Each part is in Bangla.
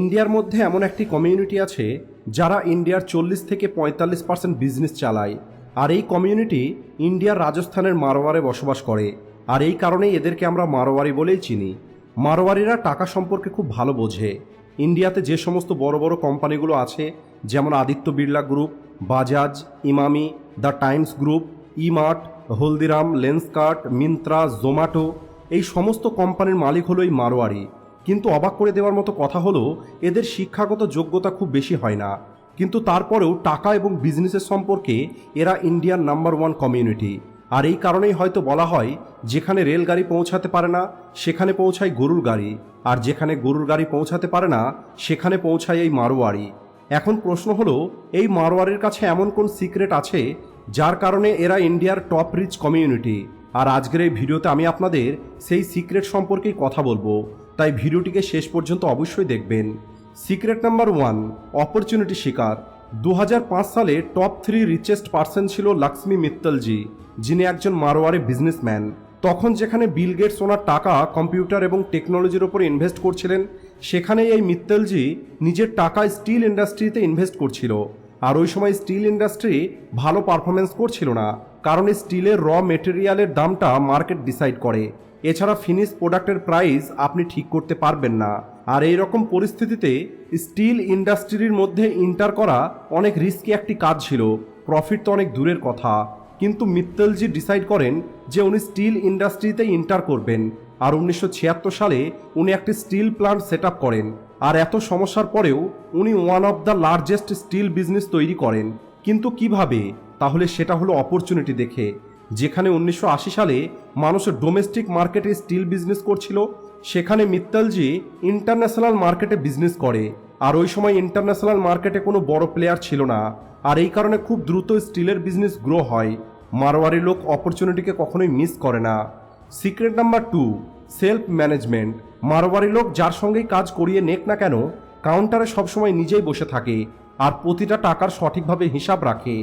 ইন্ডিয়ার মধ্যে এমন একটি কমিউনিটি আছে যারা ইন্ডিয়ার চল্লিশ থেকে পঁয়তাল্লিশ পার্সেন্ট বিজনেস চালায়। আর এই কমিউনিটি ইন্ডিয়ার রাজস্থানের মারোয়ারে বসবাস করে। আর এই কারণেই এদেরকে আমরা মারোয়ারি বলেই চিনি। মারোয়ারিরা টাকা সম্পর্কে খুব ভালো বোঝে। ইন্ডিয়াতে যে সমস্ত বড় বড় কোম্পানিগুলো আছে, যেমন Aditya Birla group, Bajaj, Emami, the times group, Emart, Haldiram, Lenskart, Myntra, Zomato, এই সমস্ত কোম্পানির মালিক হলো এই মারোয়ারি কিন্তু অবাক করে দেওয়ার মতো কথা হলো এদের শিক্ষাগত যোগ্যতা খুব বেশি হয় না। কিন্তু তারপরেও টাকা এবং বিজনেসের সম্পর্কে এরা ইন্ডিয়ার নাম্বার ওয়ান কমিউনিটি আর এই কারণেই হয়তো বলা হয়, যেখানে রেলগাড়ি পৌঁছাতে পারে না, সেখানে পৌঁছায় গরুর গাড়ি। আর যেখানে গরুর গাড়ি পৌঁছাতে পারে না, সেখানে পৌঁছায় এই মারোয়ারি। এখন প্রশ্ন হলো, এই মারোয়ারির কাছে এমন কোন সিক্রেট আছে, যার কারণে এরা ইন্ডিয়ার টপ রিচ কমিউনিটি আর আজকের এই ভিডিওতে আমি আপনাদের সেই সিক্রেট সম্পর্কেই কথা বলব। তাই ভিডিওটিকে শেষ পর্যন্ত অবশ্যই দেখবেন। সিক্রেট নাম্বার ওয়ান, অপরচুনিটি শিকার। দু হাজার পাঁচ সালে টপ থ্রি রিচেস্ট পার্সন ছিল লক্ষ্মী মিত্তলজি, যিনি একজন মারোয়ারি বিজনেসম্যান। তখন যেখানে বিল গেটস ওনার টাকা, কম্পিউটার এবং টেকনোলজির ওপর ইনভেস্ট করছিলেন, সেখানেই এই মিত্তলজি নিজের টাকা স্টিল ইন্ডাস্ট্রিতে ইনভেস্ট করছিল। আর ওই সময় স্টিল ইন্ডাস্ট্রি ভালো পারফরমেন্স করছিল না, কারণ স্টিলের র মেটেরিয়ালের দামটা মার্কেট ডিসাইড করে। এছাড়া ফিনিশ প্রোডাক্টের প্রাইস আপনি ঠিক করতে পারবেন না। আর এই রকম পরিস্থিতিতে স্টিল ইন্ডাস্ট্রির মধ্যে ইন্টার করা অনেক রিস্কি একটি কাজ ছিল। প্রফিট তো অনেক দূরের কথা। কিন্তু মিত্তলজি ডিসাইড করেন যে উনি স্টিল ইন্ডাস্ট্রিতে ইন্টার করবেন। আর উনিশশো ছিয়াত্তর সালে উনি একটি স্টিল প্ল্যান্ট সেট করেন। আর এত সমস্যার পরেও উনি one of the largest steel business তৈরি করেন। কিন্তু কীভাবে? তাহলে সেটা হলো অপরচুনিটি দেখে। যেখানে উনিশশো আশি সালে মানুষ ডোমেস্টিক মার্কেটে স্টিল বিজনেস করছিল, সেখানে মিত্তালজি ইন্টারন্যাশনাল মার্কেটে বিজনেস করে। আর ওই সময় ইন্টারন্যাশনাল মার্কেটে কোনো বড় প্লেয়ার ছিল না। আর এই কারণে খুব দ্রুত স্টিলের বিজনেস গ্রো হয়। মারোয়ারি লোক অপরচুনিটিকে কখনোই মিস করে না। Secret number two self management Marwari লোক যার সঙ্গেই কাজ করিয়ে নেক না কেন, কাউন্টারে সবসময় নিজেই বসে থাকে আর প্রতিটা টাকার সঠিকভাবে হিসাব রাখে।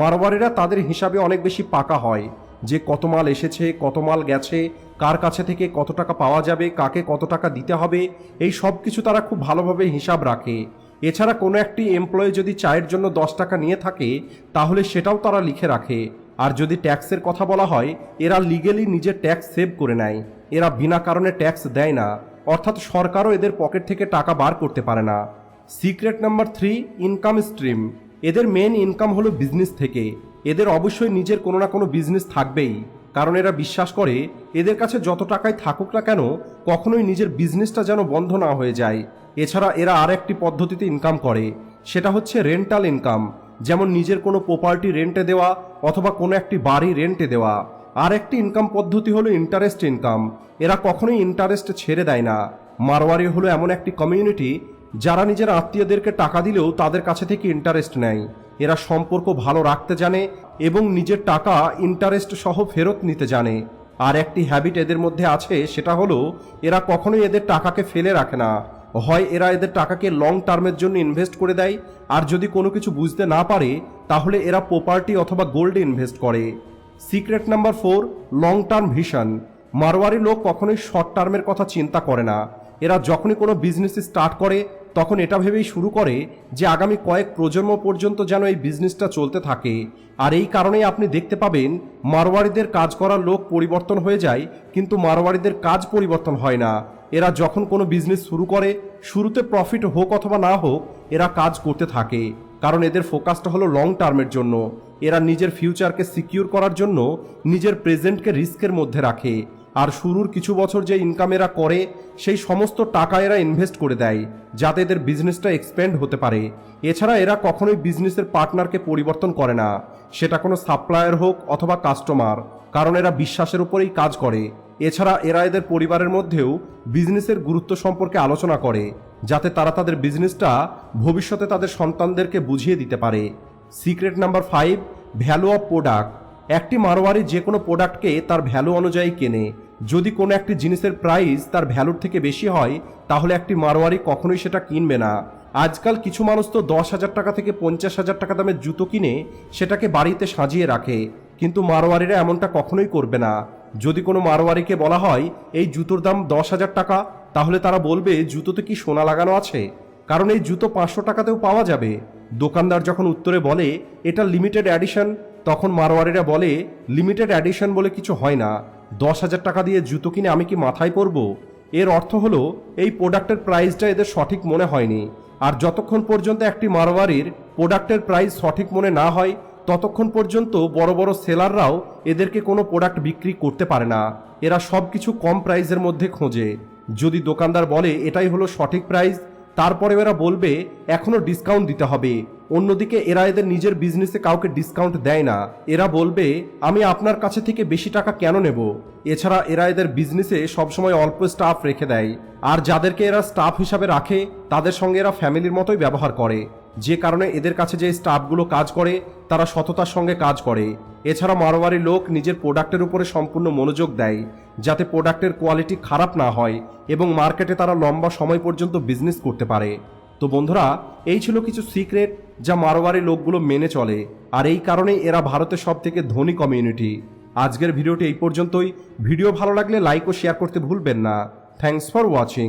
মারোয়ারিরা তাদের হিসাবে অনেক বেশি পাকা হয়, যে কত মাল এসেছে, কত মাল গেছে, কার কাছে থেকে কত টাকা পাওয়া যাবে, কাকে কত টাকা দিতে হবে, এই সব কিছু তারা খুব ভালোভাবে হিসাব রাখে। এছাড়া কোনো একটি এমপ্লয়ি যদি চায়ের জন্য দশ টাকা নিয়ে থাকে, তাহলে সেটাও তারা লিখে রাখে। আর যদি ট্যাক্সের কথা বলা হয়, এরা লিগেলি নিজের ট্যাক্স সেভ করে নেয়। এরা বিনা কারণে ট্যাক্স দেয় না। অর্থাৎ সরকারও এদের পকেট থেকে টাকা বার করতে পারে না। Secret number three income stream এদের মেন ইনকাম হলো বিজনেস থেকে। এদের অবশ্যই নিজের কোনো না কোনো বিজনেস থাকবেই। কারণ এরা বিশ্বাস করে, এদের কাছে যত টাকাই থাকুক না কেন, কখনোই নিজের বিজনেসটা যেন বন্ধ না হয়ে যায়। এছাড়া এরা আর একটি পদ্ধতিতে ইনকাম করে। সেটা হচ্ছে রেন্টাল ইনকাম যেমন নিজের কোনো প্রপার্টি রেন্টে দেওয়া অথবা কোনো একটি বাড়ি রেন্টে দেওয়া। আর একটি ইনকাম পদ্ধতি হলো ইন্টারেস্ট ইনকাম এরা কখনোই ইন্টারেস্ট ছেড়ে দেয় না। মারোয়ারি হলো এমন একটি কমিউনিটি যারা নিজের আত্মীয়দেরকে টাকা দিলেও তাদের কাছে থেকে ইন্টারেস্ট নেয়। এরা সম্পর্ক ভালো রাখতে জানে এবং নিজের টাকা ইন্টারেস্ট সহ ফেরত নিতে জানে। আর একটি হ্যাবিট এদের মধ্যে আছে, সেটা হলো এরা কখনোই এদের টাকাকে ফেলে রাখে না। হয় এরা এদের টাকাকে লং টার্মের জন্য ইনভেস্ট করে দেয়। আর যদি কোনো কিছু বুঝতে না পারে, তাহলে এরা প্রপার্টি অথবা গোল্ডে ইনভেস্ট করে। Secret number four long term vision Marwari লোক কখনোই শর্ট টার্মের কথা চিন্তা করে না। এরা যখনই কোনো বিজনেস স্টার্ট করে, তখন এটা ভেবেই শুরু করে যে আগামী কয়েক প্রজন্ম পর্যন্ত যেন এই বিজনেসটা চলতে থাকে। আর এই কারণেই আপনি দেখতে পাবেন, মারোয়ারিদের কাজ করার লোক পরিবর্তন হয়ে যায়, কিন্তু মারোয়ারিদের কাজ পরিবর্তন হয় না। এরা যখন কোনো বিজনেস শুরু করে, শুরুতে প্রফিট হোক অথবা না হোক, এরা কাজ করতে থাকে। কারণ এদের ফোকাসটা হলো লং টার্মের জন্য। এরা নিজের ফিউচারকে সিকিউর করার জন্য নিজের প্রেজেন্টকে রিস্কের মধ্যে রাখে। আর শুরুর কিছু বছর যে ইনকাম এরা করে, সেই সমস্ত টাকা এরা ইনভেস্ট করে দেয়, যাতে এদের বিজনেসটা এক্সপ্যান্ড হতে পারে। এছাড়া এরা কখনোই বিজনেসের পার্টনারকে পরিবর্তন করে না। সেটা কোনো সাপ্লায়ার হোক অথবা কাস্টমার কারণ এরা বিশ্বাসের উপরেই কাজ করে। এছাড়া এরা এদের পরিবারের মধ্যেও বিজনেসের গুরুত্ব সম্পর্কে আলোচনা করে, যাতে তারা তাদের বিজনেসটা ভবিষ্যতে তাদের সন্তানদেরকে বুঝিয়ে দিতে পারে। Secret number five, value of product. একটি মারোয়ারি যে কোনো প্রোডাক্টকে তার ভ্যালু অনুযায়ী কেনে। যদি কোনো একটি জিনিসের প্রাইস তার ভ্যালুর থেকে বেশি হয়, তাহলে একটি মারোয়ারি কখনোই সেটা কিনবে না। আজকাল কিছু মানুষ তো দশ হাজার টাকা থেকে পঞ্চাশ হাজার টাকা দামের জুতো কিনে সেটাকে বাড়িতে সাজিয়ে রাখে, কিন্তু মারোয়ারিরা এমনটা কখনোই করবে না। যদি কোনো মারোয়ারিকে বলা হয়, এই জুতোর দাম দশ হাজার টাকা তাহলে তারা বলবে, জুতোতে কি সোনা লাগানো আছে? কারণ এই জুতো পাঁচশো টাকাতেও পাওয়া যাবে। দোকানদার যখন উত্তরে বলে, এটা লিমিটেড অ্যাডিশন তখন মারোয়ারিরা বলে লিমিটেড অ্যাডিশন বলে কিছু হয় না। দশ হাজার টাকা দিয়ে জুতো কিনে আমি কি মাথায় পরব? এর অর্থ হলো, এই প্রোডাক্টের প্রাইসটা এদের সঠিক মনে হয়নি। আর যতক্ষণ পর্যন্ত একটি মারোয়ারির প্রোডাক্টের প্রাইস সঠিক মনে না হয় ততক্ষণ পর্যন্ত বড় বড় সেলাররাও এদেরকে কোনো প্রোডাক্ট বিক্রি করতে পারে না। এরা সব কিছু কম প্রাইসের মধ্যে খোঁজে। যদি দোকানদার বলে, এটাই হলো সঠিক প্রাইস তারপরে এরা বলবে এখনও ডিসকাউন্ট দিতে হবে। অন্যদিকে এরা এদের নিজের বিজনেসে কাউকে ডিসকাউন্ট দেয় না। এরা বলবে, আমি আপনার কাছে থেকে বেশি টাকা কেন নেব? এছাড়া এরা এদের বিজনেসে সবসময় অল্প স্টাফ রেখে দেয়। আর যাদেরকে এরা স্টাফ হিসাবে রাখে, তাদের সঙ্গে এরা ফ্যামিলির মতোই ব্যবহার করে। যে কারণে এদের কাছে যে স্টাফগুলো কাজ করে, তারা সততার সঙ্গে কাজ করে। এছাড়া মারোয়ারি লোক নিজের প্রোডাক্টের উপরে সম্পূর্ণ মনোযোগ দেয়, যাতে প্রোডাক্টের কোয়ালিটি খারাপ না হয় এবং মার্কেটে তারা লম্বা সময় পর্যন্ত বিজনেস করতে পারে। তো বন্ধুরা, এই ছিল কিছু সিক্রেট যা মারোয়ারি লোকগুলো মেনে চলে, আর এই কারণেই এরা ভারতের সব থেকে ধনী কমিউনিটি আজকের ভিডিওটি এই পর্যন্তই। ভিডিও ভালো লাগলে লাইক ও শেয়ার করতে ভুলবেন না। Thanks for watching